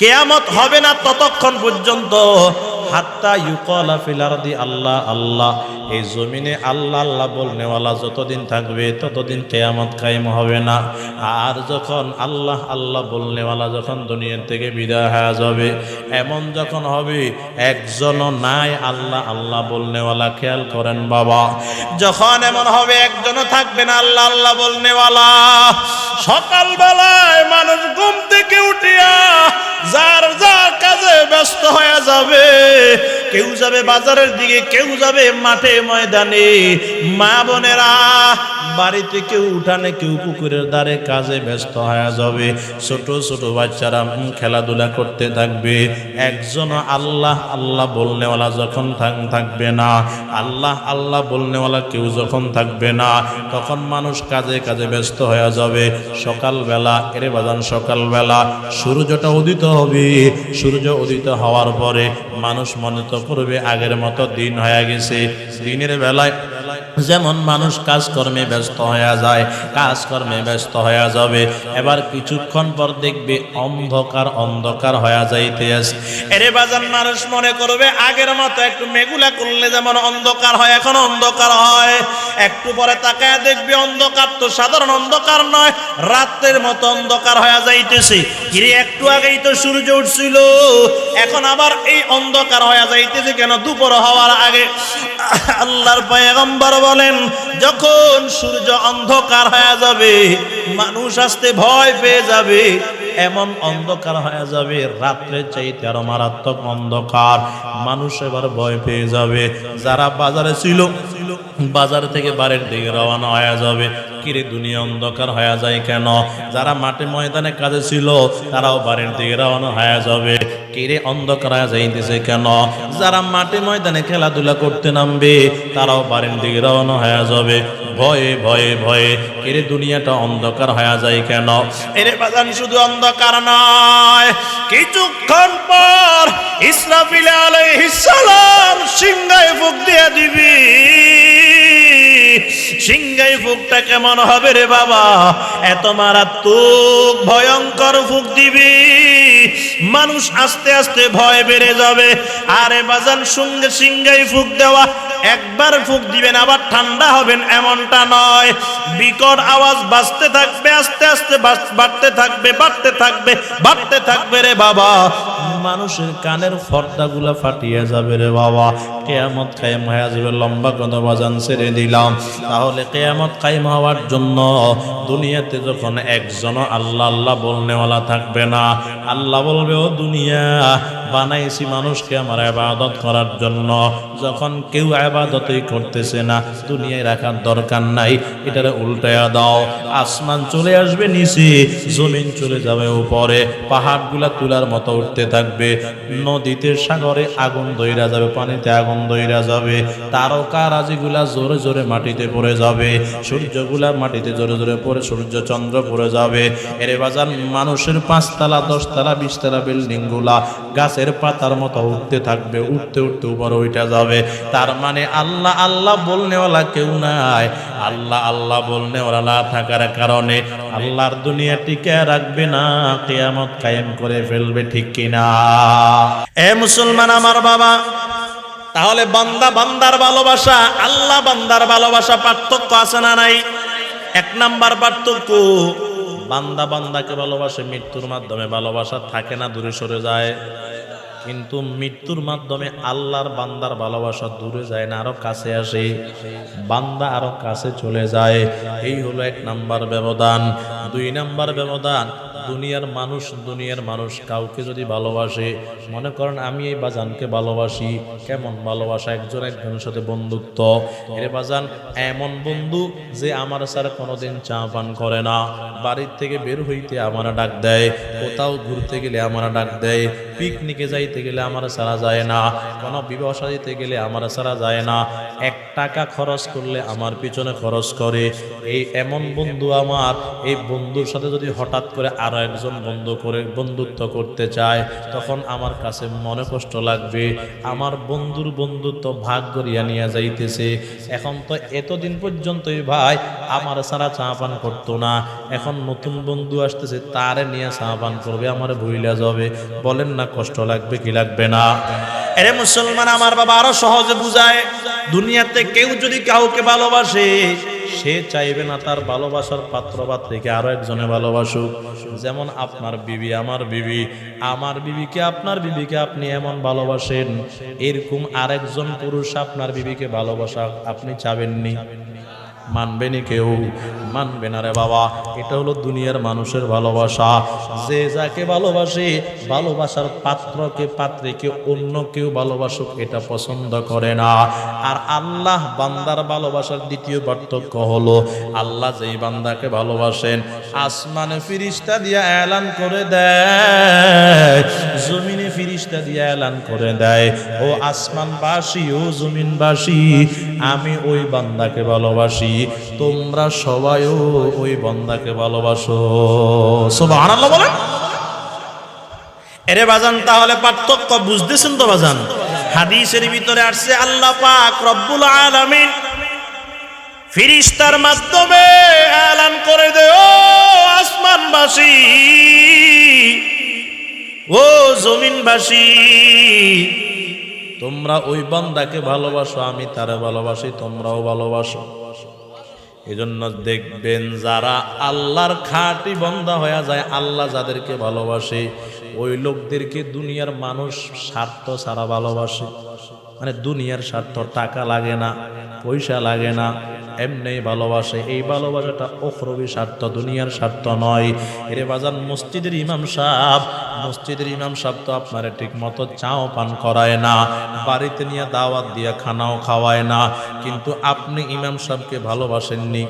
কেয়ামত হবে না ততক্ষণ পর্যন্ত। হাত্তা ইউকলা ফিল আরদি আল্লাহ আল্লাহ। এই জমিনে আল্লাহ আল্লাহ বলনেওয়ালা যতদিন থাকবে, ততদিন কেয়ামত কায়েম হবে না। আর যখন আল্লাহ আল্লাহ বলনেওয়ালা যখন দুনিয়ার থেকে বিদায় হয়ে যাবে, এমন যখন হবে, একজনও নাই আল্লাহ আল্লাহ বলনেওয়ালা। খেয়াল করেন বাবা, যখন এমন হবে, একজনও থাকবে না আল্লাহ আল্লাহ বলনেওয়ালা। সকালবেলায় মানুষ ঘুম থেকে উঠিয়া যার যার কাজে ব্যস্ত হয়ে যাবে। কেউ যাবে বাজারের দিকে, কেউ যাবে মাঠে ময়দানে। মা বোনেরা, বাড়িতে কেউ উঠানে কেউ পুকুরের দ্বারে কাজে ব্যস্ত হয়ে যাবে। ছোট ছোট বাচ্চারা খেলাধুলা করতে থাকবে। একজন আল্লাহ আল্লাহ বলনেওয়ালা যখন থাক- থাকবে না। আল্লাহ আল্লাহ বলনেওয়ালা কেউ যখন থাকবে না, তখন মানুষ কাজে কাজে ব্যস্ত হয়ে যাবে। সকালবেলা, এরে বাজান, সকালবেলা সূর্যটা উদিত হবে। সূর্য উদিত হওয়ার পরে মানুষ মনে তো করবে আগের মতো দিন হয়ে গেছে। দিনের বেলায় যেমন মানুষ কাজকর্মে ব্যস্ত হয়ে যায়, কাজকর্মে ব্যস্ত হয়ে যাবে, এবার কিছুক্ষণ পর দেখবে অন্ধকার অন্ধকার হয়ে যাইতে আছে এরে বাজান, মানুষ মনে করবে, আগের মতো একটু মেগুলা করলে যেমন অন্ধকার হয়, এখন অন্ধকার হয়। একটু পরে তাকায় দেখবে অন্ধকার তো সাধারণ অন্ধকার নয়, রাতের মতো অন্ধকার হয়ে যাইতেছে। কিরে, একটু আগেই তো সূর্য উঠছিল, এখন আবার এই অন্ধকার হয়ে যাইতেছে কেন? দুপুর হওয়ার আগে আল্লাহর পয়গম্বর বলেন, যখন সূর্য অন্ধকার হয়ে যাবে, মানুষ আসতে ভয় পেয়ে যাবে, এমন অন্ধকার হয়ে যাবে রাত্রে চাইতে আরও মারাত্মক অন্ধকার। মানুষ এবার ভয় পেয়ে যাবে। যারা বাজারে ছিল বাজার থেকে বাড়ির দিকে রওনা হয়ে যাবে। কিরে দুনিয়া অন্ধকার হয়ে যায় কেন? যারা মাঠে ময়দানে কাজে ছিল, তারাও বাড়ির দিকে রওনা হয়ে যাবে। কিরে অন্ধকার হয়ে যাইতেছে কেন? যারা মাঠে ময়দানে খেলাধুলা করতে নামবে, তারাও বাড়ির দিকে রওনা হয়ে যাবে। ভয়ে ভয়ে ভয়ে কিরে দুনিয়াটা অন্ধকার হয়ে যায় কেন? এরে বাজান, শুধু অন্ধকার নয়, কিছুক্ষণ পর ইসরাফিল আলাইহিস সালাম সিংহায় ফুক দিয়ে দিবি। সিংহাই ফুকটা কেমন হবে রে বাবা? এত মারাত্মক, ভয়ঙ্কর ফুক দিবি। মানুষ আস্তে আস্তে ভয় বেড়ে যাবে। আরে বাজান, সঙ্গে সিংহাই ফুক দেওয়া, একবার ফুক দিবেন, আবার ঠান্ডা হবেন, এমনটা নয়। বিকট আওয়াজ বাজতে থাকবে, আস্তে আস্তে বাড়তে থাকবে বাড়তে থাকবে বাড়তে থাকবে রে বাবা। মানুষের কানের ফর্দাগুলা ফাটিয়ে যাবে রে বাবা। কেয়ামত কায়েম হয়ে লম্বা কথা বাজান ছেড়ে দিলাম। তাহলে কেয়ামত কায়েম হওয়ার জন্য দুনিয়াতে যখন একজন আল্লাহ আল্লাহ বলনেওয়ালা থাকবে না, আল্লাহ বলবে, ও দুনিয়া বানাইছি মানুষকে আমার আবাদত করার জন্য। যখন কেউ আবাদতই করতেছে না, দুনিয়ায় রাখার দরকার নাই, এটারে উল্টায়া দাও। আসমান চলে আসবে নিচে, জমিন চলে যাবে উপরে, পাহাড়গুলা তুলার মতো উঠতে থাকবে, নদীতে, সাগরে আগুন দইরা যাবে, পানিতে আগুন দইরা যাবে, তারকা রাজিগুলা জোরে জোরে মাটিতে পড়ে যাবে, সূর্যগুলা মাটিতে জোরে জোরে পড়ে সূর্য চন্দ্র পড়ে যাবে। এরে বাজার মানুষের পাঁচতলা, দশতলা, বিশতলা বিল্ডিংগুলা গাছের পাতার মতো উঠতে থাকবে, উঠতে উঠতে উপরে উঠে যাবে। তার মানে আল্লাহ আল্লাহ বলনেওয়ালা কেউ নাই। আল্লাহ আল্লাহ বলনেওয়ালা না থাকার কারণে আল্লাহর দুনিয়া টিকে রাখবে না, কেয়ামত কায়েম করে ফেলবে, ঠিক কিনা? এ মুসলমান আমার বাবা, তাহলে বান্দা বান্দার ভালোবাসা, আল্লাহ বান্দার ভালোবাসা পার্থক্য আছে না নাই? এক নাম্বার পার্থক্য বান্দা বান্দাকে ভালোবাসে, মৃত্যুর মাধ্যমে ভালোবাসা থাকে না, দূরে সরে যায়। কিন্তু মৃত্যুর মাধ্যমে আল্লাহর বান্দার ভালোবাসা দূরে যায় না, আরও কাছে আসে। বান্দা আরও কাছে চলে যায়। এই হলো এক নাম্বার ব্যবধান। দুই নাম্বার ব্যবধান দুনিয়ার মানুষ দুনিয়ার মানুষ, কাউকে যদি ভালোবাসে, মনে করেন আমি এই বাজানকে ভালোবাসি, কেমন ভালোবাসা, একজন একজনের সাথে বন্ধুত্ব। এর বাজান, এমন বন্ধু যে আমার স্যার কোনোদিন চা পান করে না। বাড়ির থেকে বের হইতে আমারা ডাক দেয়, কোথাও ঘুরতে গেলে আমারা ডাক দেয় পিকনিকে যাইতে গেলে আমার সারা যায় না, কোনো বিবাহ সাজিতে গেলে আমার সারা যায় না। এক টাকা খরচ করলে আমার পিছনে খরচ করে। এই এমন বন্ধু আমার, এই বন্ধুর সাথে যদি হঠাৎ করে আরও একজন বন্ধু করে, বন্ধুত্ব করতে চায়, তখন আমার কাছে মনে কষ্ট লাগবে। আমার বন্ধুর বন্ধুত্ব ভাগ করিয়া নিয়ে যাইতেছে। এখন তো এতদিন পর্যন্তই ভাই, আমার সারা চা পান করতো না। এখন নতুন বন্ধু আসতেছে, তারে নিয়ে চা পান করবে, আমার ভুইলা যাবে। বলেন না কষ্ট লাগবে কি লাগবে না? এরে মুসলমান, আমার বাবা আরও সহজে বুঝায়, দুনিয়াতে কেউ যদি কাউকে ভালোবাসে, সে চাইবে না তার ভালোবাসার পাত্র পাত্রীকে আরও একজনে ভালোবাসুক। যেমন আপনার বিবি, আমার বিবি, আমার বিবিকে আপনার বিবিকে আপনি এমন ভালোবাসেন, এরকম আরেকজন পুরুষ আপনার বিবিকে ভালোবাসা আপনি চাবেননি। মানবেনি কেউ। মানবে না রে বাবা। এটা হলো দুনিয়ার মানুষের ভালোবাসা। যে যাকে ভালোবাসে, ভালোবাসার পাত্রকে, পাত্রীকে অন্য কেউ ভালোবাসুক, এটা পছন্দ করে না। আর আল্লাহ বান্দার ভালোবাসার দ্বিতীয় পার্থক্য হলো, আল্লাহ যেই বান্দাকে ভালোবাসেন আসমানে ফিরিস্তা দিয়া এলান করে দেয়, জমিনে ফিরিস্তা দিয়া এলান করে দেয়। ও আসমানবাসী, ও জমিনবাসী, আমি ওই বান্দাকে ভালোবাসি। তোমরা সবাইও ওই বান্দাকে ভালোবাসো। সুবহানাল্লাহ বলেন। এরে বাজান, তাহলে পার্থক্য বুঝতেছেন তো বাজান? হাদিসের ভিতরে আসছে, আল্লাহ পাক রব্বুল আলামিন ফিরিস্তার মাধ্যমে এলান করে দে ও আসমানবাসী। ও জমিনবাসী, তোমরা ওই বান্দাকে ভালোবাসো, আমি তারে ভালোবাসি, তোমরাও ভালোবাসো। এজন্য দেখবেন যারা আল্লাহর খাঁটি বন্ধা হয়ে যায়, আল্লাহ যাদেরকে ভালোবাসে, ওই লোকদেরকে দুনিয়ার মানুষ স্বার্থ ছাড়া ভালোবাসে। মানে দুনিয়ার স্বার্থ টাকা লাগে না, পয়সা লাগে না এমনি ভালোবাসে, এই ভালোবাসাটা অখরবি স্বার্থ, দুনিয়ার স্বার্থ নয়। এরে বাজান, মসজিদের ইমাম সাহেব, মসজিদের ইমাম সাহেব তো আপনার ঠিক মতো চাও পান করায় না, বাড়িতে নিয়ে দাওয়াত দিয়ে খানাও খাওয়ায় না, কিন্তু আপনি ইমাম সাহেবকে ভালোবাসেননি।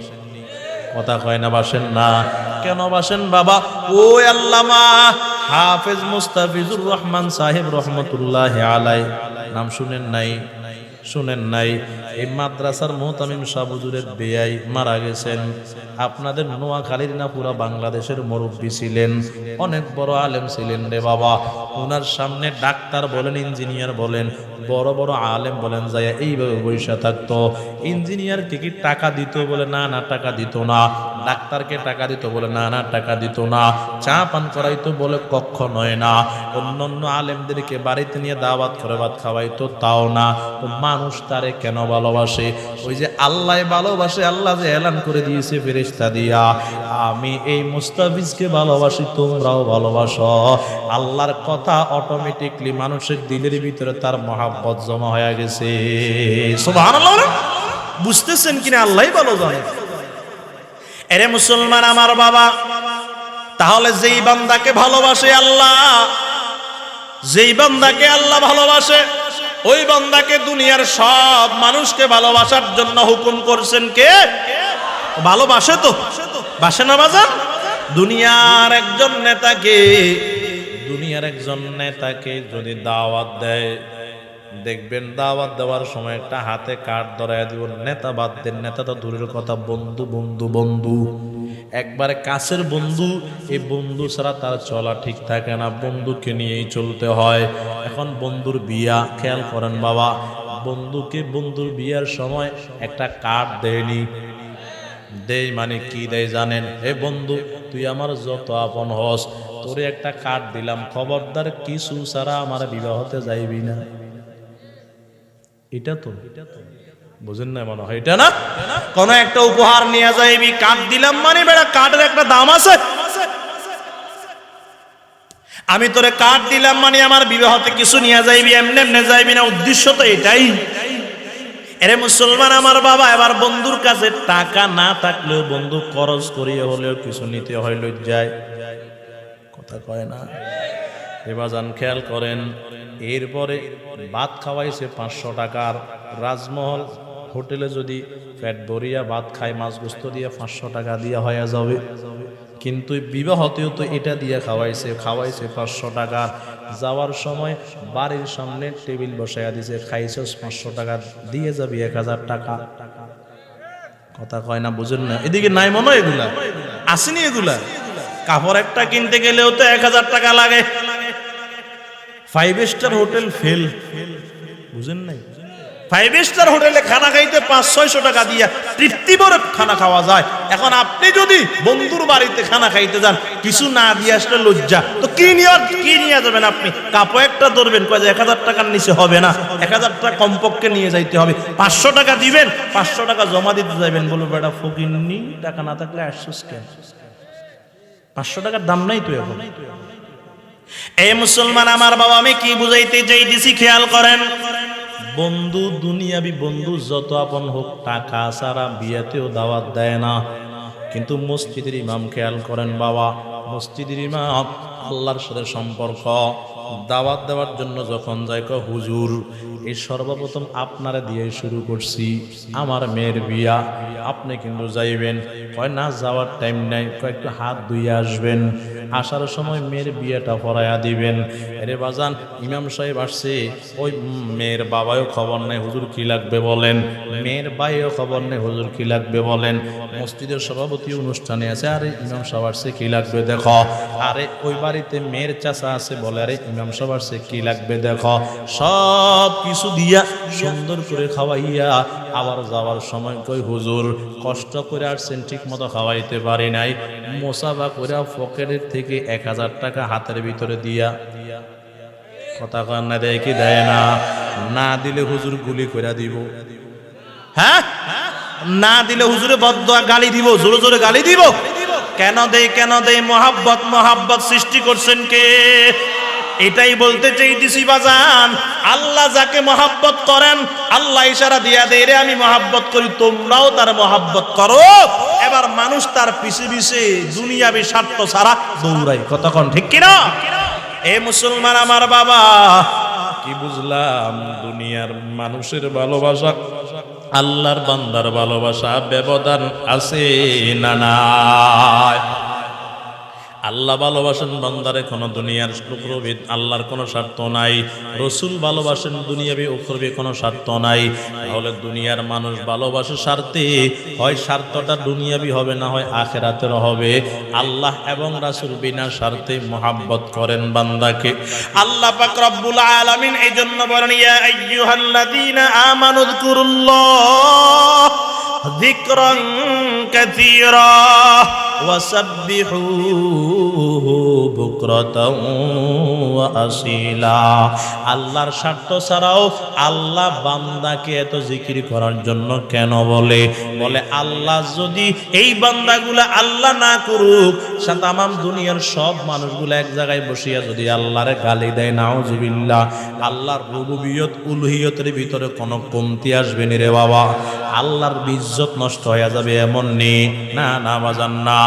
কথা কয় না, বাসেন না। কেন বাসেন বাবা? ও আল্লামা হাফেজ মুস্তাফিজুর রহমান সাহেব রহমতুল্লাহ আলাই নাম শুনেন নাই। শুনেন নাই। এই মাদ্রাসার মোহতামিম সাবুজুরের বেয়াই মারা গেছেন। আপনাদের নোয়াখালীর না পুরা বাংলাদেশের মুরব্বী ছিলেন। অনেক বড় আলেম ছিলেন রে বাবা। ওনার সামনে ডাক্তার বলেন, ইঞ্জিনিয়ার বলেন, বড় বড় আলেম বলেন যায় এইভাবে বৈশা থাকতো। ইঞ্জিনিয়ারকে কি টাকা দিত বলে, না না, টাকা দিত না। ডাক্তারকে টাকা দিত বলে, না না, টাকা দিত না। চা পান করাইতো বলে কক্ষ নয় না। অন্য অন্য আলেমদেরকে বাড়িতে নিয়ে দাওয়াত করে ভাত খাওয়াইতো, তাও না। তো মানুষ তারে কেন ভালোবাসে? ওই যে আল্লাহ ভালোবাসে, আল্লাহ যে এলান করে দিয়েছে ফেরেশতা দিয়া। আমি এই মুস্তাফিজকে ভালোবাসি, তোমরাও ভালোবাসো। আল্লাহর কথা অটোমেটিকলি মানুষের দিলের ভিতরে তার মহাব্বত জমা হয়ে গেছে? বুঝতেছেন কিনা আল্লাহই ভালো জানে। এরে মুসলমান আমার বাবা, তাহলে যেই বান্দাকে ভালোবাসে আল্লাহ, যেই বান্দাকে আল্লাহ ভালোবাসে ওই বন্দাকে দুনিয়ার সব মানুষকে ভালোবাসার জন্য হুকুম করছেন কে? ভালোবাসে তো। বাসে না বাজান? দুনিয়ার একজন নেতাকে, দুনিয়ার একজন নেতাকে যদি দাওয়াত দেয় দেখবেন, দাওয়াত দেওয়ার সময় একটা হাতে কাঠ ধরায় দিব, নেতা বাদ দেন, নেতা তো দূরের কথা, বন্ধু বন্ধু বন্ধু। একবারে কাছের বন্ধু, এই বন্ধু ছাড়া তার চলা ঠিক থাকে না, বন্ধুকে নিয়েই চলতে হয়। এখন বন্ধুর বিয়া, খেয়াল করেন বাবা, বন্ধুকে বন্ধুর বিয়ার সময় একটা কাঠ দেয়নি। দেই মানে কি দেয় জানেন? হে বন্ধু, তুই আমার যত আপন হস, তোরে একটা কাঠ দিলাম, খবরদার কিছু ছাড়া আমার বিবাহতে যাইবি না। এটা তো বুঝেন না মনে হয়, এটা না? কোন একটা উপহার নিয়ে যাইবি কাঠ দিলাম মানে বেড়া কাঠের একটা দাম আছে। আমি তোরে কাঠ দিলাম মানে আমার বিবাহতে কিছু নিয়ে যাইবি, এমনি এমনি যাইবি না, উদ্দেশ্য তো এটাই। এরে মুসলমান আমার বাবা, এবার বন্ধুর কাছে টাকা না থাকলেও বন্ধু খরচ করিয়ে হলেও কিছু নিতে হয়, লজ্জায়। কথা কয় না? এবার যান খেয়াল করেন এরপরে ভাত খাওয়াইছে পাঁচশো টাকার রাজমহল। হোটেলে যদি ফ্যাট ভরিয়া ভাত খায়, মাছ গোস্ত দিয়ে পাঁচশো টাকা দিয়ে হয়ে যাবে। কিন্তু বিবাহতেও তো এটা দিয়ে খাওয়াইছে খাওয়াইছে পাঁচশো টাকা। যাওয়ার সময় বাড়ির সামনে টেবিল বসাইয়া দিছে খাইছে পাঁচশো টাকা, দিয়ে যাবি এক হাজার টাকা। কথা কয় না, বুঝেন না? এদিকে নাই মনে এগুলা? আসেনি এগুলা? কাপড় একটা কিনতে গেলেও তো এক হাজার টাকা লাগে। ফাইভ স্টার হোটেল ফেল বুঝেন নাই? ফাইভ স্টার হোটেলে খানা খাইতে পাঁচ ছয়শো টাকা দিয়া তৃপ্তি ভরে খানা খাওয়া যায়। এখন আপনি যদি বন্ধুর বাড়িতে খানা খাইতে যান কিছু না দিয়ে আসলে লজ্জা। তো কি নিয়ে কি নিয়ে যাবেন আপনি? কাপড় একটা ধরবেন কয় এক হাজার টাকার নিচে হবে না। এক হাজার টাকা কমপক্ষে নিয়ে যাইতে হবে। পাঁচশো টাকা দিবেন পাঁচশো টাকা জমা দিতে যাবেন বলব বেটা ফকির নি টাকা না থাকলে আসছিস কেন? পাঁচশো টাকার দাম নাই তো এখন। এই মুসলমান, আমার বাবা, আমি কি বুঝাইতে চাইতেছি খেয়াল করেন। বন্ধু, দুনিয়াবি বন্ধু যত আপন হোক, টাকা ছাড়া বিয়েতেও দাওয়াত দেয় না। কিন্তু মসজিদের ইমাম খেয়াল করেন বাবা, মসজিদের ইমাম আল্লাহর সাথে সম্পর্ক। দাওয়াত দেওয়ার জন্য যখন যায় ক হুজুর, এই সর্বপ্রথম আপনারা দিয়ে শুরু করছি। আমার মেয়ের বিয়া, আপনি কিন্তু যাইবেন। কয়, না, যাওয়ার টাইম নাই। কয়েকটু হাত ধুয়ে আসবেন। আসার সময় মেয়ের বিয়েটা পড়াইয়া দিবেন। আরে বাজান, ইমাম সাহেব আসছে। ওই মেয়ের বাবাও খবর নেই, হুজুর কি লাগবে বলেন? মেয়ের বাইও খবর নেই, হুজুর কি লাগবে বলেন? মসজিদের সভাপতি অনুষ্ঠানে আছে, আরে, ইমাম সাহেব আসছে, কি লাগবে দেখো। আরে, ওই বাড়িতে মেয়ের চাচা আছে। বলে, আরে, ইমাম সাহেব আসছে, কি লাগবে দেখো। সব কিছু দিয়া সুন্দর করে খাওয়াইয়া আবার যাওয়ার সময় কই, হুজুর, কষ্ট করে আসছেন ঠিক মতো খাওয়াইতে পারি নাই। মোসাফা করে পকেটের থেকে এক হাজার টাকা হাতের ভিতরে দিয়া। কথা কন না, দেয় কি দেয় না। না দিলে হুজুর গুলি করে দিব। হ্যাঁ? না দিলে হুজুরে বদ্ধ গালি দিব, জোরে জোরে গালি দিব। কেন দেই কেন দেই মোহাব্বত মোহাব্বত সৃষ্টি করছেন কে? এটাই বলতে চাইতেছি বাজান, আল্লাহ যাকে মহাব্বত করেন, আল্লাহ ইশারা দিয়া দেয় রে আমি মহাব্বত করি, তোমরাও তার মহাব্বত করো। এবার মানুষ তার পিছে পিছে দুনিয়াবি স্বার্থ ছাড়া দৌড়াই কতক্ষণ ঠিক কিনা? এ মুসলমান আমার বাবা, কি বুঝলাম? দুনিয়ার মানুষের ভালোবাসা, আল্লাহর বান্দার ভালোবাসা ব্যবধান আছে না নাই? আল্লাহ ভালোবাসেন বান্দারে, কোনো দুনিয়ার উখরবিদ আল্লাহর কোনো স্বার্থ নাই। রসুল ভালোবাসেন দুনিয়াবি উখরবি কোনো স্বার্থ নাই। তাহলে দুনিয়ার মানুষ ভালোবাসে স্বার্থে, হয় স্বার্থটা দুনিয়াবি হবে না, হয় আখেরাতের হবে। আল্লাহ এবং রাসুল বিনা স্বার্থে মোহাব্বত করেন বান্দাকে। আল্লাহ পাক রব্বুল আলামিন এই জন্য বলেন, ইয়া আইয়ুহাল্লাযীনা আমানু যকুরুল্লাহ ذكرا كثيرا وسبحوه আসিলা। আল্লাহর স্বার্থ ছাড়াও আল্লাহ বান্দাকে এত জিকির করার জন্য কেন বলে? বলে, আল্লাহ যদি এই বান্দাগুলা আল্লাহ না করুক তাম দুনিয়ার সব মানুষগুলো এক জায়গায় বসিয়া যদি আল্লাহরে গালি দেয় আল্লাহর রুবুবিয়ত, উলহিয়তের ভিতরে কোনো কমতি আসবে নি রে বাবা। আল্লাহর বিজ্জত নষ্ট হয়ে যাবে এমন নে? না না, বাজান, না।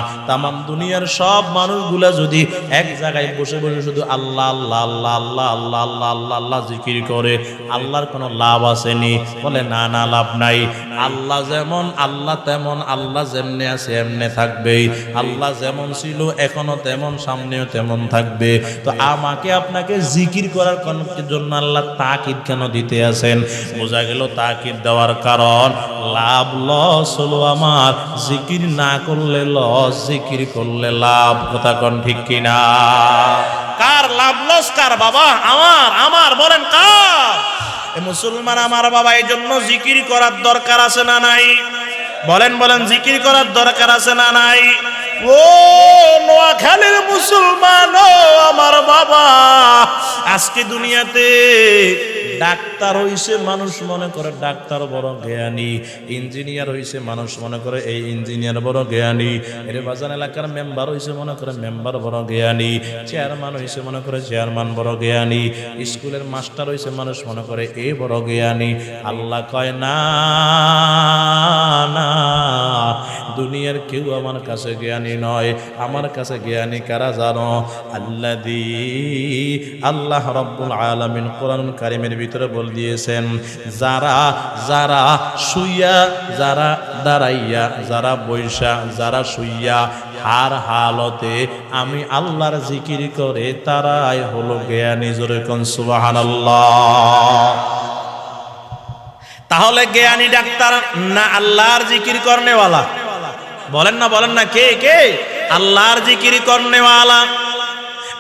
দুনিয়ার সব মানুষগুলা যদি এক জায়গায় বসে বসে শুধু আল্লাহ আল্লাহ আল্লাহ আল্লাহ আল্লাহ আল্লাহ আল্লাহ আল্লাহ জিকির করে। আল্লাহর কোনো লাভ আসেনি। বলে, না না, লাভ নাই। আল্লাহ যেমন, আল্লাহ তেমন, আল্লাহ যেমনে আছে এমনে থাকবেই। আল্লাহ যেমন ছিল এখনও তেমন, সামনেও তেমন থাকবে। তো আমাকে আপনাকে জিকির করার জন্য আল্লাহ তাকিদ কেন দিতে আছেন? বোঝা গেল তাকিদ দেওয়ার কারণ। লাভ, লস হলো আমার। জিকির না করলে লস, জিকির করলে লাভ। কথা কোন ঠিক কিনা? কার লাভ লস, কার বাবা? আমার আমার, বলেন কার? মুসলমান আমার বাবা এই জন্য জিকির করার দরকার আছে না নাই? বলেন বলেন, জিকির করার দরকার আছে না নাই? ও নোয়াখালীর মুসলমান আমার বাবা, আজকে দুনিয়াতে ডাক্তার হইছে মানুষ মনে করে, ডাক্তার বড় জ্ঞানী, ইঞ্জিনিয়ার হইছে মানুষ মনে করে, এই ইঞ্জিনিয়ার বড় জ্ঞানী। এর বাজান এলাকার মেম্বার হইছে মনে করে, মেম্বার বড় জ্ঞানী। চেয়ারম্যান হইছে মনে করে, চেয়ারম্যান বড় জ্ঞানী। স্কুলের মাস্টার হইছে মানুষ মনে করে, এ বড় জ্ঞানী। আল্লাহ কয়, না না, দুনিয়ার কেউ আমার কাছে জ্ঞানী নয়। আমার কাছে জ্ঞানী কারা জানো? আল্লাদি আল্লাহ রব্বুল আলামিন কোরআন কারিমের ভিতরে বল দিয়েছেন, যারা যারা শুইয়া, যারা দাঁড়াইয়া, যারা বৈশা, যারা শুইয়া, হার হালতে আমি আল্লাহর জিকির করে তারাই হলো জ্ঞানী। জোরে কোন সুবহানাল্লাহ। তাহলে জ্ঞানী ডাক্তার না আল্লাহর জিকির করনেওয়ালা? বলেন না বলেন না, কে কে? আল্লাহর জিকির করনেওয়ালা।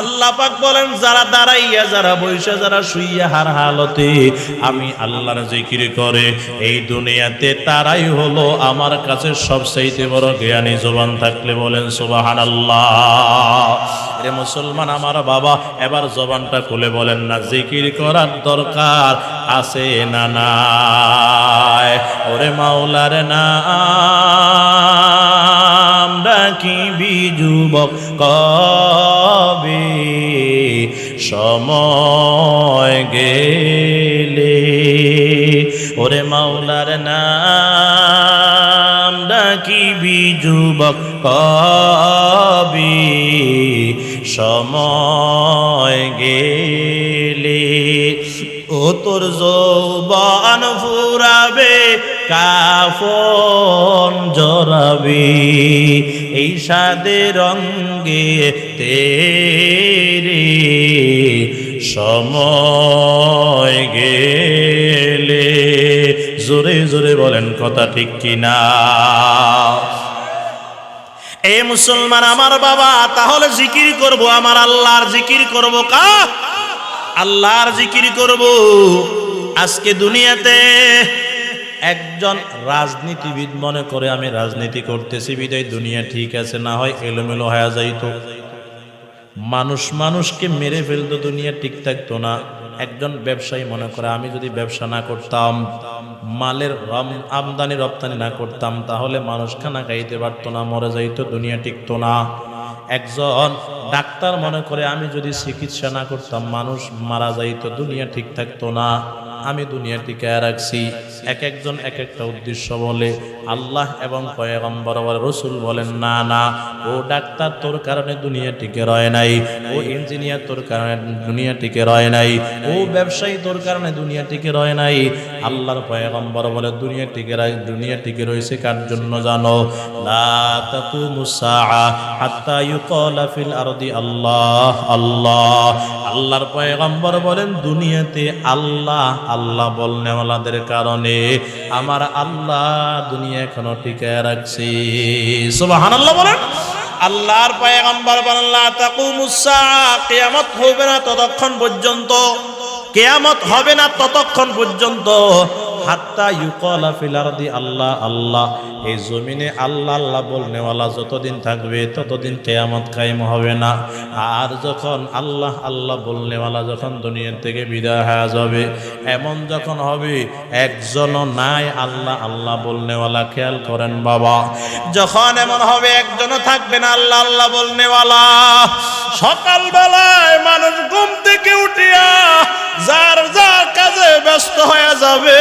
আল্লাহ পাক বলেন, যারা দাঁড়াইয়া, যারা বৈশা যারা শুইয়া হার হালতে আমি আল্লাহর জিকির করে, এই দুনিয়াতে তারাই হলো আমার কাছে সবচাইতে বড় জ্ঞানী জবান থাকলে বলেন, সুবহানাল্লাহ। রে মুসলমান আমার বাবা, এবার জবানটা খুলে বলেন, না, জিকির করার দরকার আছে না নাই ওরে মাওলার নাম ডাকিবি যুবক কবে। সময় গেলে ওরে মাওলার নাম ডাকিবি যুবক কবি। সময় গেলে তোর যৌবন ফুরাবে, কাফন জরাবে এই সাদে রঙ্গে তেরে সময় গেলে। জোরে জোরে বলেন কথা ঠিক কিনা? এ মুসলমান, আমার বাবা, তাহলে জিকির করব, আমার আল্লাহর জিকির করব কা? আল্লাহর জিকির করব। আজকে দুনিয়াতে একজন রাজনীতিবিদ মনে করে, আমি রাজনীতি করতেছি, বিদায়, দুনিয়া ঠিক আছে, না হয় এলোমেলো হয়ে যাইতো। মানুষ মানুষকে মেরে ফেলতো, দুনিয়া ঠিক থাকতো না। একজন ব্যবসায়ী মনে করে, আমি যদি ব্যবসা না করতাম, মালের আমদানি রপ্তানি না করতাম, তাহলে মানুষ খানা খাইতে পারতো না, মরে যাইতো, দুনিয়া টিকতো না। একজন ডাক্তার মনে করে, আমি যদি চিকিৎসা না করতাম, মানুষ মারা যাইতো, দুনিয়া ঠিক থাকতো না। আমি দুনিয়া টিকে রাখছি এক একজন এক একটা উদ্দেশ্য বলে আল্লাহ এবং পয়গম্বর রসুল বলেন, না না, ও ডাক্তার তোর কারণে দুনিয়া টিকে রয় নাই, ও ইঞ্জিনিয়ার তোর কারণে দুনিয়া টিকে রয় নাই, ও ব্যবসায়ী তোর কারণে দুনিয়া টিকে রয় নাই। আল্লাহর পয়গম্বর বলে দুনিয়া টিকে রায় দুনিয়া টিকে রয়েছে কার জন্য জানো? আল্লাহ। আল্লাহর পয়গম্বর বলেন, দুনিয়াতে আল্লাহ আল্লাহ বলনেওয়ালাদের কারণে আমার আল্লাহ দুনিয়া এখনও টিকায় রাখছি। সুবহানাল্লাহ বলেন, আল্লাহর পয়গম্বর লা তাকুমুস কেয়ামত কিয়ামত হবে না ততক্ষণ পর্যন্ত। কেয়ামত হবে না ততক্ষণ পর্যন্ত। হাত্তা ইউকলা ফিল আরদি, আল্লাহ আল্লাহ। এই জমিনে আল্লাহ আল্লাহ বলনেওয়ালা যতদিন থাকবে, ততদিন কেয়ামত কায়েম হবে না। আর যখন আল্লাহ আল্লাহ বলনেওয়ালা যখন দুনিয়ার থেকে বিদায় হয়ে যাবে, এমন যখন হবে, একজনও নাই আল্লাহ আল্লাহ বলনেওয়ালা খেয়াল করেন বাবা। যখন এমন হবে, একজনও থাকবে না আল্লাহ আল্লাহ বলনেওয়ালা সকালবেলায় মানুষ ঘুম থেকে উঠিয়া যার যার কাজে ব্যস্ত হয়ে যাবে,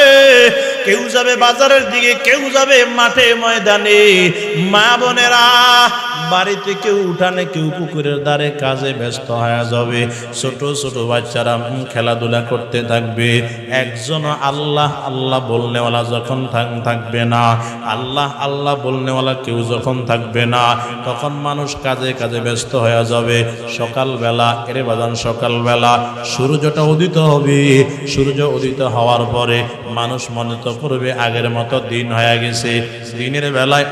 কেউ যাবে বাজারের দিকে, কেউ যাবে মাঠে ময়দানে। মা বোনেরা বাড়িতে কেউ উঠানে কেউ পুকুরের দ্বারে কাজে ব্যস্ত হয়ে যাবে। ছোট ছোট বাচ্চারা খেলাধুলা করতে থাকবে। একজন আল্লাহ আল্লাহ বলনেওয়ালা যখন থাক- থাকবে না, আল্লাহ আল্লাহ বলনেওয়ালা কেউ যখন থাকবে না, তখন মানুষ কাজে কাজে ব্যস্ত হয়ে যাবে। সকালবেলা, এরে বাজান, সকালবেলা সূর্যটা উদিত হবে। সূর্য উদিত হওয়ার পরে মানুষ মনে তো করবে আগের মতো দিন হয়ে গেছে। দিনের বেলায়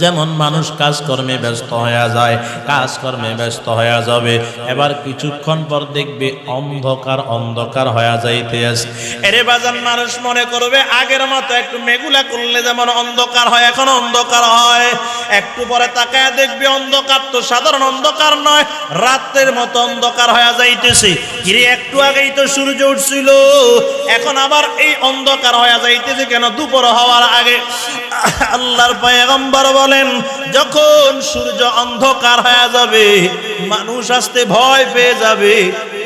যেমন মানুষ কাজকর্মে ব্যস্ত হয়ে যায়, কাজকর্মে ব্যস্ত হয়ে যাবে, এবার কিছুক্ষণ পর দেখবে অন্ধকার অন্ধকার হয়ে যাইতে আছে এরে বাজান, মানুষ মনে করবে আগের মতো একটু মেগুলা করলে যেমন অন্ধকার হয়, এখন অন্ধকার হয়। একটু পরে তাকায় দেখবে অন্ধকার তো সাধারণ অন্ধকার নয়, রাতের মতো অন্ধকার হয়ে যাইতেছে। কিরে একটু আগেই তো সূর্য উঠছিল, এখন আবার এই অন্ধকার হয়ে যাইতেছে কেন? দুপুর হওয়ার আগে আল্লাহর পয়গম্বর বলেন যখন সূর্য অন্ধকার হয়ে যাবে মানুষ আসতে ভয় পেয়ে যাবে।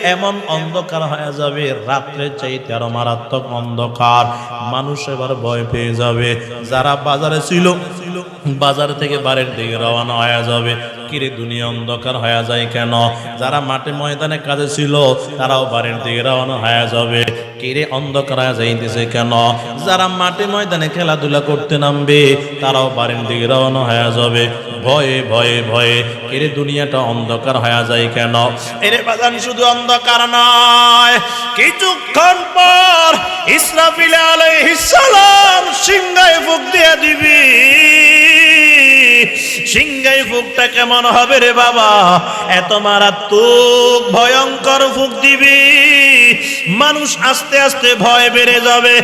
এমন অন্ধকার হয়ে যাবে রাত্রে চাইতে আরও মারাত্মক অন্ধকার। মানুষ এবার ভয় পেয়ে যাবে। যারা বাজারে ছিল, বাজার থেকে বাড়ির দিকে রওনা হয়ে যাবে। কিরে দুনিয়া অন্ধকার হয়ে যায় কেন? যারা মাঠে ময়দানে কাজে ছিল, তারাও বাড়ির দিকে রওনা হয়ে যাবে। কিরে অন্ধকার হয়ে যাইতেছে কেন? যারা মাঠে ময়দানে খেলাধুলা করতে নামবে, তারাও বাড়ির দিকে রওনা হয়ে যাবে। ভয়ে ভয়ে ভয়ে কিরে দুনিয়াটা অন্ধকার হয়ে যায় কেন? এরে বাজান শুধু অন্ধকার নয়, কিছুক্ষণ পর ইসরাফিল আলাইহিস সালাম সিংহায় ফুক দিয়ে দিবি। সিংহাই ফুকটা কেমন হবে রে বাবা? এত মারাত্মক, ভয়ঙ্কর ফুক দিবি। মানুষ আস্তে আস্তে ভয় বেড়ে যাবে।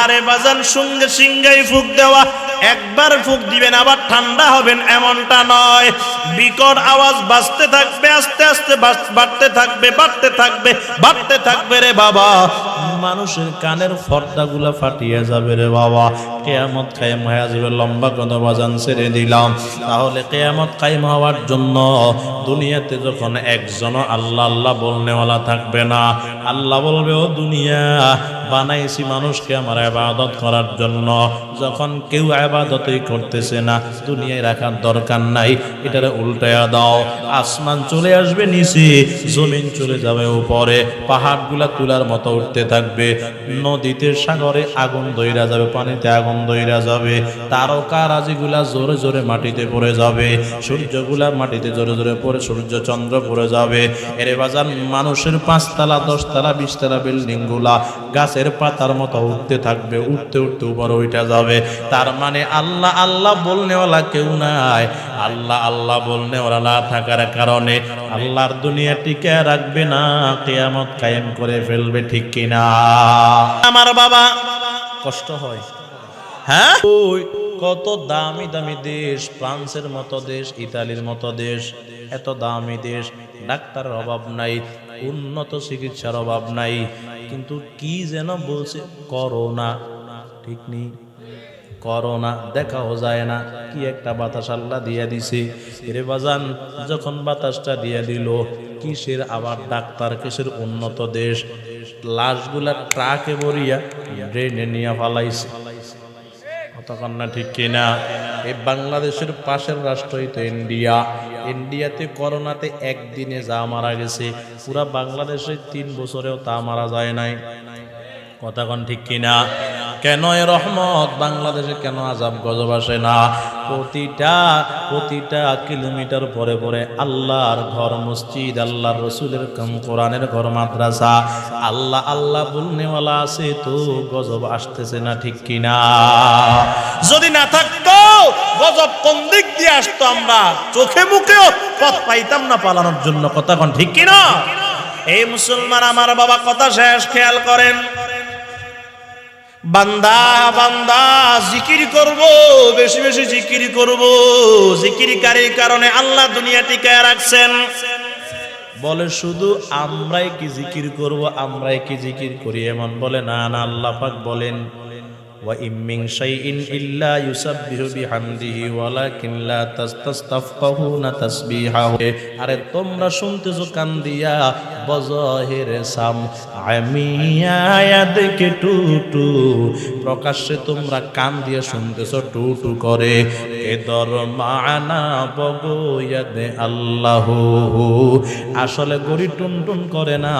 আরে বাজান, সঙ্গে সিংহাই ফুক দেওয়া একবার ফুক দিবেন আবার ঠান্ডা হবেন এমনটা নয়। বিকট আওয়াজ বাজতে থাকবে, আস্তে আস্তে বাড়তে থাকবে বাড়তে থাকবে বাড়তে থাকবে রে বাবা। মানুষের কানের ফর্দাগুলা ফাটিয়ে যাবে রে বাবা। কেয়ামত কায়েম হয়ে লম্বা কথা বাজান ছেড়ে দিলাম। তাহলে কেয়ামত কায়েম হওয়ার জন্য দুনিয়াতে যখন একজন আল্লাহ আল্লাহ বলনেওয়ালা থাকবে না, আল্লাহ বলবে, ও দুনিয়া বানাইছি মানুষকে আমার আবাদত করার জন্য। যখন কেউ আবাদতই করতেছে না, দুনিয়ায় রাখার দরকার নাই, এটারে উল্টায়া দাও। আসমান চলে আসবে নিচে, জমিন চলে যাবে উপরে, পাহাড়গুলা তুলার মতো উঠতে থাকবে। নদীতে, সাগরে আগুন দইরা যাবে, পানিতে আগুন দইরা যাবে। তারকা রাজিগুলা জোরে জোরে মাটিতে পড়ে যাবে, সূর্যগুলা মাটিতে জোরে জোরে পড়ে, সূর্য চন্দ্র পড়ে যাবে। এরে বাজার মানুষের পাঁচতলা, দশতলা, বিশতলা বিল্ডিংগুলা গাছের পাতার মতো উঠতে থাকবে, উঠতে উঠতে উপরে উঠে যাবে। তার মানে আল্লাহ আল্লাহ বলনেওয়ালা কেউ নাই। আল্লাহ আল্লাহ বলনেওয়ালা না থাকার কারণে আল্লাহর দুনিয়া টিকে রাখবে না, কেয়ামত কায়েম করে ফেলবে ঠিক কিনা। আমার বাবা, কষ্ট হয়। হ্যাঁ? ওই কত দামি দামি দেশ, ফ্রান্সের মতো দেশ, ইতালির মতো দেশ, এত দামি দেশ, ডাক্তারের অভাব নাই, উন্নত চিকিৎসার অভাব নাই। কিন্তু কি যেন বলছে, করোনা। ঠিক নেই। করোনা, দেখাও যায় না। কি একটা বাতাস আল্লাহ দিয়ে দিছে। রে বাজান, যখন বাতাসটা দিয়ে দিল, কিসের আবার ডাক্তার, কিসের উন্নত দেশ? লাশগুলা ট্রাকে ভরিয়া ড্রেনে নিয়ে ফালাইছে। কতক্ষণ না ঠিক কিনা? এই বাংলাদেশের পাশের রাষ্ট্রই তো ইন্ডিয়া। ইন্ডিয়াতে করোনাতে একদিনে যা মারা গেছে, পুরা বাংলাদেশে তিন বছরেও তা মারা যায় নাই। কথাক্ষণ ঠিক কিনা? কেন রহমত? বাংলাদেশে কেন আজাব গজব আসে না? প্রতিটা প্রতিটা কিলোমিটার পরে পরে আল্লাহর ঘর মসজিদ, আল্লাহর রসুলের কম, কোরআনের ঘর মাদ্রাসা। আল্লাহ আল্লাহ বলনেওয়ালা আছে তো গজব আসতেছে না ঠিক কিনা? যদি না থাকতো, গজব কোন দিক দিয়ে আসতো আমরা? চোখে মুখেও পথ পাইতাম না পালানোর জন্য। কথাক্ষণ ঠিক কিনা? এই মুসলমান, আমার বাবা কথা শেষ, খেয়াল করেন। বান্দা বান্দা, জিকির করব, বেশি বেশি জিকির করব। জিকিরকারীর কারণে আল্লাহ দুনিয়া টিকায় রাখছেন। বলে, শুধু আমরাই কি জিকির করব, আমরাই কি জিকির করি? এমন বলে, না না, আল্লাহ পাক বলেন। وإن من شيء إلا يسبح بحمده ولكن لا تستفقهون تسبيحه আরে তোমরা শুনতেছো কান দিয়া বজহের সাম আমিয়া দেখে টুটু প্রকাশ্যে তোমরা কান দিয়ে শুনতেছো টুটু করে এ দর মানা বগয়াদে আল্লাহ আসলে গড়ি টুনটুন করে না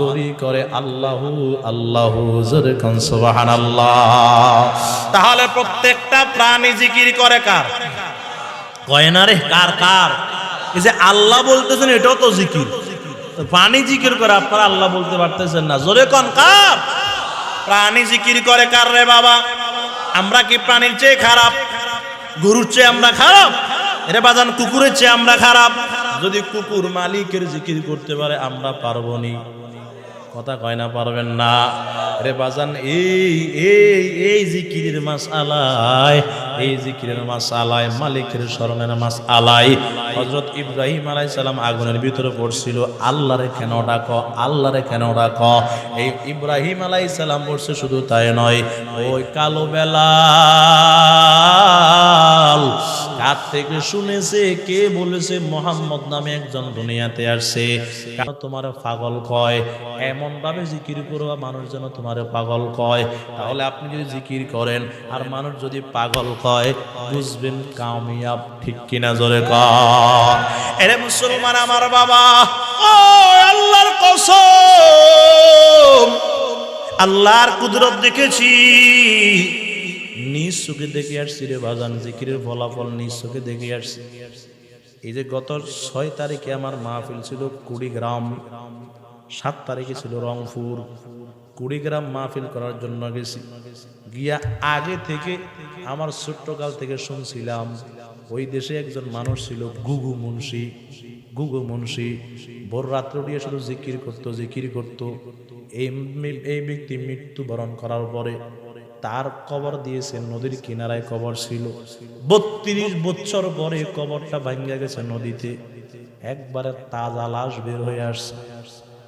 গড়ি করে আল্লাহ আল্লাহ জোরে কন সুবহানাল্লাহ তাহলে প্রত্যেকটা প্রাণী জিকির করে কার? কয় না রে, কার কার? এই যে আল্লাহ বলতেছেন, এটাও তো জিকির। প্রাণী জিকির করে আপনারা আল্লাহ বলতে পারতেছেন না। জোরে কন, কার? প্রাণী জিকির করে কার রে বাবা? আমরা কি প্রাণীর চেয়ে খারাপ? গরুর চেয়ে আমরা খারাপ? এরে বাজান, কুকুরের চেয়ে আমরা খারাপ? যদি কুকুর মালিকের জিকির করতে পারে, আমরা পারব নি। কথা কয় না পারবেন না। রে বাজান, এই এই এই জিকিরের মাস আলায় এই জিকিরের মাস আলায় মালিকের স্মরণের মাস আলায় হজরত ইব্রাহিম আলাই সালাম আগুনের ভিতরে পড়ছিল। আল্লাহরে কেন ডাক, আল্লাহরে কেন ডাক? এই ইব্রাহিম আলাই সালাম পড়ছে শুধু তাই নয়, ওই কালো বেলা কার থেকে শুনেছে, কে বলেছে? মোহাম্মদ নামে একজন দুনিয়াতে আসছে। তোমার পাগল কয়। এমন ভাবে জিকির করো মানুষ যেন তোমার পাগল কয়। তাহলে আপনি যদি জিকির করেন, আর মানুষ যদি পাগল কয়, বুঝবেন কামিয়াব ঠিক কিনা জোরে এরে মুসলমান আমার বাবা, ও আল্লাহর কসম, আল্লাহর কুদরত দেখেছি। নিজ চোখে দেখে আসছি রে বাজান, জিকিরের ফলাফল নিজ চোখে দেখে আসছি। এই যে গত ছয় তারিখে আমার মাহফিল ছিল কুড়িগ্রাম, সাত তারিখে ছিল রংপুর। কুড়িগ্রাম মাহফিল করার জন্য গেছি। গিয়া আগে থেকে আমার ছোট্টকাল থেকে শুনছিলাম, ওই দেশে একজন মানুষ ছিল গুগু মুন্সি। গুগু মুন্সি, ভোর রাত্রে উঠিয়ে শুধু জিকির করতো জিকির করতো। এই এই ব্যক্তি মৃত্যুবরণ করার পরে তার কবর দিয়েছে, নদীর কিনারায় কবর ছিল। বত্রিশ বছর পরে কবরটা ভাঙ্গা গেছে নদীতে। একবারে তাজা লাশ বের হয়ে আসছে।